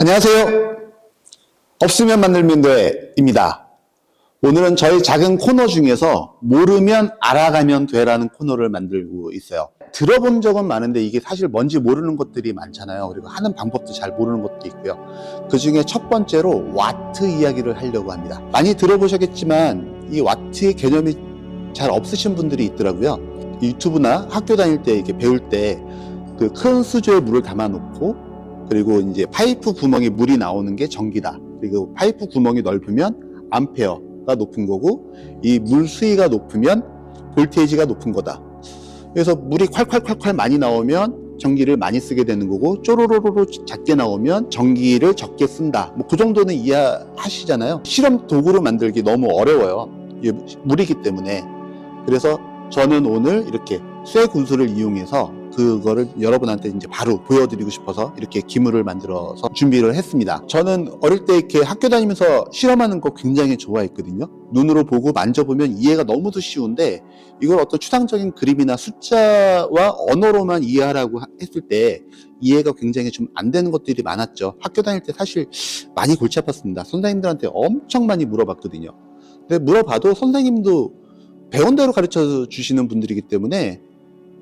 안녕하세요. 없으면 만들면 돼입니다. 오늘은 저희 작은 코너 중에서 모르면 알아가면 돼라는 코너를 만들고 있어요. 들어본 적은 많은데 이게 사실 뭔지 모르는 것들이 많잖아요. 그리고 하는 방법도 잘 모르는 것도 있고요. 그 중에 첫 번째로 와트 이야기를 하려고 합니다. 많이 들어보셨겠지만 이 와트의 개념이 잘 없으신 분들이 있더라고요. 유튜브나 학교 다닐 때 이렇게 배울 때 그 큰 수조에 물을 담아 놓고 그리고 이제 파이프 구멍에 물이 나오는 게 전기다. 그리고 파이프 구멍이 넓으면 암페어가 높은 거고 이 물 수위가 높으면 볼테이지가 높은 거다. 그래서 물이 콸콸콸콸 많이 나오면 전기를 많이 쓰게 되는 거고 쪼로로로로 작게 나오면 전기를 적게 쓴다. 뭐 그 정도는 이해하시잖아요. 실험 도구로 만들기 너무 어려워요. 물이기 때문에. 그래서 저는 오늘 이렇게 쇠 구슬을 이용해서 그거를 여러분한테 이제 바로 보여드리고 싶어서 이렇게 기물을 만들어서 준비를 했습니다. 저는 어릴 때 이렇게 학교 다니면서 실험하는 거 굉장히 좋아했거든요. 눈으로 보고 만져보면 이해가 너무도 쉬운데 이걸 어떤 추상적인 그림이나 숫자와 언어로만 이해하라고 하- 했을 때 이해가 굉장히 좀 안 되는 것들이 많았죠. 학교 다닐 때 사실 많이 골치 아팠습니다. 선생님들한테 엄청 많이 물어봤거든요. 근데 물어봐도 선생님도 배운 대로 가르쳐 주시는 분들이기 때문에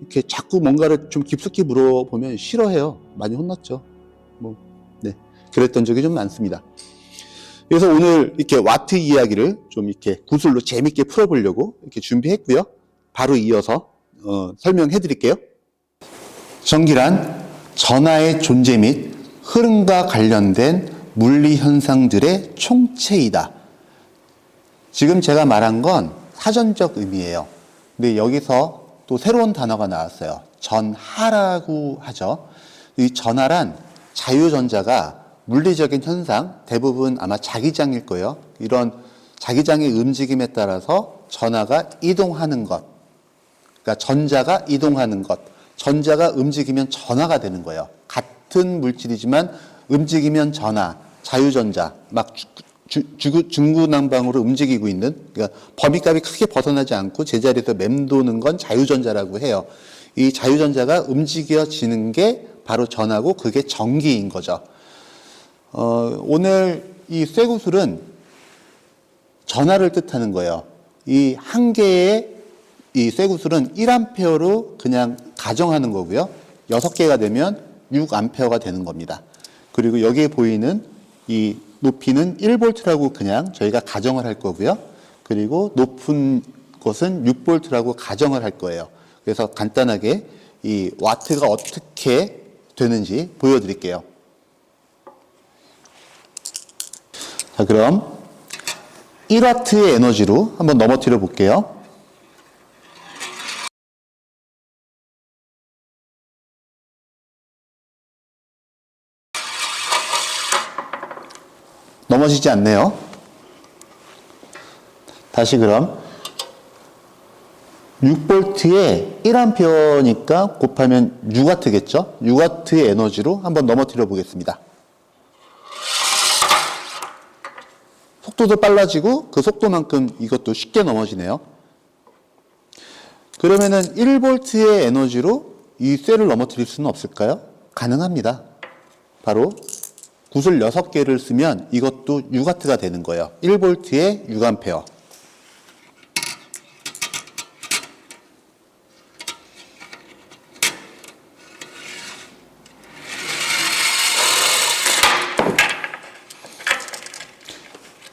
이렇게 자꾸 뭔가를 좀 깊숙이 물어보면 싫어해요. 많이 혼났죠. 뭐, 네. 그랬던 적이 좀 많습니다. 그래서 오늘 이렇게 와트 이야기를 좀 이렇게 구슬로 재밌게 풀어보려고 이렇게 준비했고요. 바로 이어서 어, 설명해 드릴게요. 전기란 전하의 존재 및 흐름과 관련된 물리 현상들의 총체이다. 지금 제가 말한 건 사전적 의미예요. 근데 여기서 또 새로운 단어가 나왔어요. 전하라고 하죠. 이 전하란 자유전자가 물리적인 현상, 대부분 아마 자기장일 거예요. 이런 자기장의 움직임에 따라서 전하가 이동하는 것. 그러니까 전자가 이동하는 것. 전자가 움직이면 전하가 되는 거예요. 같은 물질이지만 움직이면 전하, 자유전자, 막 중구난방으로 움직이고 있는 그러니까 범위값이 크게 벗어나지 않고 제자리에서 맴도는 건 자유전자라고 해요. 이 자유전자가 움직여지는 게 바로 전하고 그게 전기인 거죠. 어, 오늘 이 쇠구슬은 전하를 뜻하는 거예요. 이 한 개의 이 쇠구슬은 1암페어로 그냥 가정하는 거고요. 6개가 되면 6암페어가 되는 겁니다. 그리고 여기에 보이는 이 높이는 1볼트라고 그냥 저희가 가정을 할 거고요. 그리고 높은 것은 6볼트라고 가정을 할 거예요. 그래서 간단하게 이 와트가 어떻게 되는지 보여드릴게요. 자, 그럼 1와트의 에너지로 한번 넘어뜨려 볼게요. 넘어지지 않네요. 다시 그럼 6볼트에 1암페어니까 곱하면 6와트겠죠? 6와트의 에너지로 한번 넘어뜨려 보겠습니다. 속도도 빨라지고 그 속도만큼 이것도 쉽게 넘어지네요. 그러면은 1볼트의 에너지로 이 쇠를 넘어뜨릴 수는 없을까요? 가능합니다. 바로 구슬 6개를 쓰면 이것 도 6와트가 되는 거예요. 1볼트에 6암페어.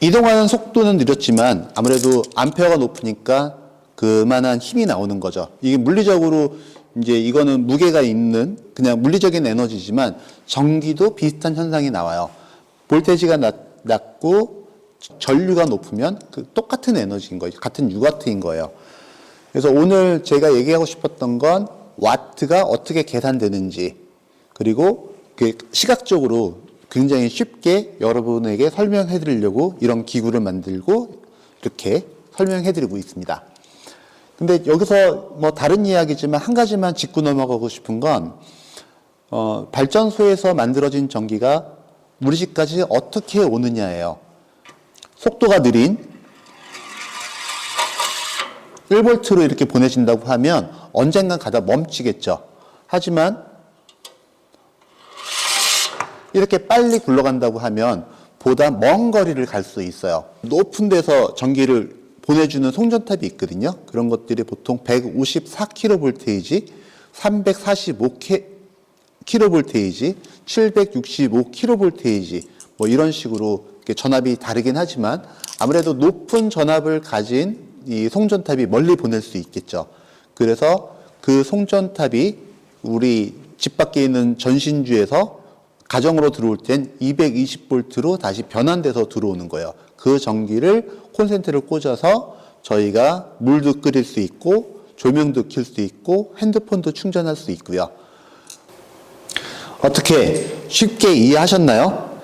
이동하는 속도는 느렸지만 아무래도 암페어가 높으니까 그만한 힘이 나오는 거죠. 이게 물리적으로 이제 이거는 무게가 있는 그냥 물리적인 에너지지만 전기도 비슷한 현상이 나와요. 볼테지가 낮, 낮고 전류가 높으면 그 똑같은 에너지인 거죠. 같은 6와트인 거예요. 그래서 오늘 제가 얘기하고 싶었던 건 와트가 어떻게 계산되는지 그리고 그 시각적으로 굉장히 쉽게 여러분에게 설명해 드리려고 이런 기구를 만들고 이렇게 설명해 드리고 있습니다. 근데 여기서 뭐 다른 이야기지만 한 가지만 짚고 넘어가고 싶은 건 어, 발전소에서 만들어진 전기가 우리 집까지 어떻게 오느냐예요. 속도가 느린 1볼트로 이렇게 보내진다고 하면 언젠간 가다 멈추겠죠. 하지만 이렇게 빨리 굴러간다고 하면 보다 먼 거리를 갈 수 있어요. 높은 데서 전기를 보내주는 송전탑이 있거든요. 그런 것들이 보통 154kV, 345kV, 765kV 뭐 이런 식으로 전압이 다르긴 하지만 아무래도 높은 전압을 가진 이 송전탑이 멀리 보낼 수 있겠죠. 그래서 그 송전탑이 우리 집 밖에 있는 전신주에서 가정으로 들어올 땐 220볼트로 다시 변환돼서 들어오는 거예요. 그 전기를 콘센트를 꽂아서 저희가 물도 끓일 수 있고 조명도 켤 수 있고 핸드폰도 충전할 수 있고요. 어떻게 쉽게 이해하셨나요?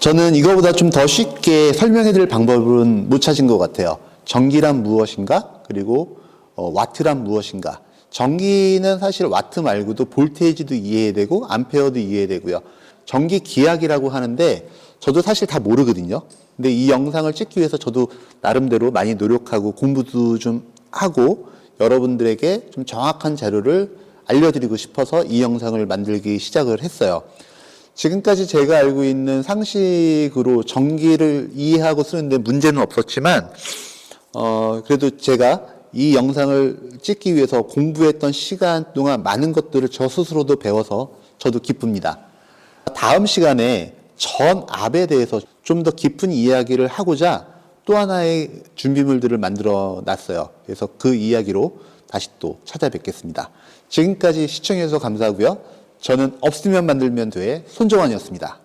저는 이거보다 좀 더 쉽게 설명해 드릴 방법은 못 찾은 것 같아요. 전기란 무엇인가? 그리고 어, 와트란 무엇인가? 전기는 사실 와트 말고도 볼테이지도 이해되고 암페어도 이해되고요. 전기 기압이라고 하는데 저도 사실 다 모르거든요. 근데 이 영상을 찍기 위해서 저도 나름대로 많이 노력하고 공부도 좀 하고 여러분들에게 좀 정확한 자료를 알려드리고 싶어서 이 영상을 만들기 시작을 했어요. 지금까지 제가 알고 있는 상식으로 전기를 이해하고 쓰는데 문제는 없었지만, 어, 그래도 제가 이 영상을 찍기 위해서 공부했던 시간 동안 많은 것들을 저 스스로도 배워서 저도 기쁩니다. 다음 시간에 전압에 대해서 좀 더 깊은 이야기를 하고자 또 하나의 준비물들을 만들어 놨어요. 그래서 그 이야기로 다시 또 찾아뵙겠습니다. 지금까지 시청해주셔서 감사하고요. 저는 없으면 만들면 돼 손정환이었습니다.